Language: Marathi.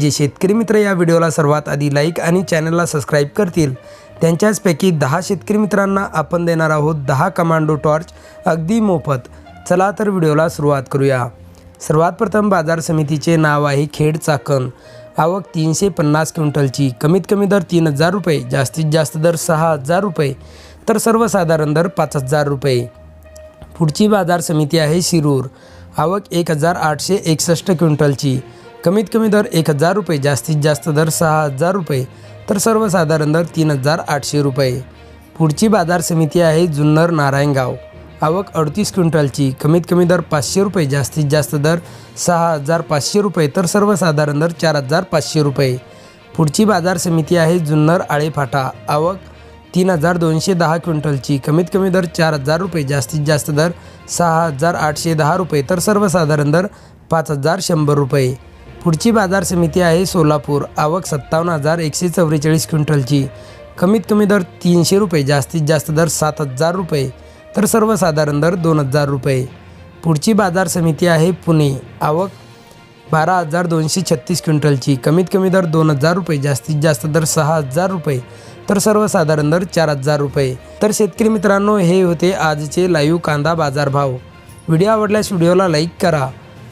जे शेतकरी मित्र या व्हिडिओला सर्वात आधी लाईक आणि चॅनलला सबस्क्राईब करतील. त्यांच्याचपैकी दहा शेतकरी मित्रांना आपण देणार आहोत दहा कमांडो टॉर्च अगदी मोफत. चला तर व्हिडिओला सुरुवात करूया. सर्वात प्रथम बाजार समितीचे नाव आहे खेड चाकण. आवक तीनशे पन्नास क्विंटलची. कमीत कमी दर तीन हजार रुपये जास्तीत जास्त दर सहा हजार रुपये तर सर्वसाधारण दर पाच हजार रुपये. पुढची बाजार समिती आहे शिरूर. आवक एक हजार आठशे एकसष्ट क्विंटलची. कमीत कमी दर एक हजार रुपये जास्तीत जास्त दर सहा हजार रुपये तर सर्वसाधारण दर तीन हजार आठशे रुपये. पुढची बाजार समिती आहे जुन्नर नारायणगाव. आवक अडतीस क्विंटलची कमीत कमी दर पाचशे रुपये जास्तीत जास्त दर सहा हजार पाचशे रुपये तर सर्वसाधारण दर चार हजार पाचशे रुपये. पुढची बाजार समिती आहे जुन्नर आळेफाटा. आवक तीन हजार दोनशे दहा क्विंटलची कमीत कमी दर चार हजार रुपये जास्तीत जास्त दर सहा हजार आठशे दहा रुपये तर सर्वसाधारण दर पाच हजार शंभर रुपये. पुढची बाजार समिती आहे सोलापूर. आवक सत्तावन्न हजार एकशे चव्वेचाळीस क्विंटलची. कमीत कमी दर तीनशे रुपये जास्तीत जास्त दर सात हजार रुपये तर सर्वसाधारण दर दोन हजार रुपये. पुढची बाजार समिती आहे पुणे. आवक बारा हजार दोनशे छत्तीस क्विंटलची. कमीत कमी दर दोन हजार रुपये जास्तीत जास्त दर सहा हजार रुपये तर सर्वसाधारण दर चार हजार रुपये. तर शेतकरी मित्रांनो हे होते आजचे लाईव्ह कांदा बाजारभाव. व्हिडिओ आवडल्यास व्हिडिओला लाईक करा.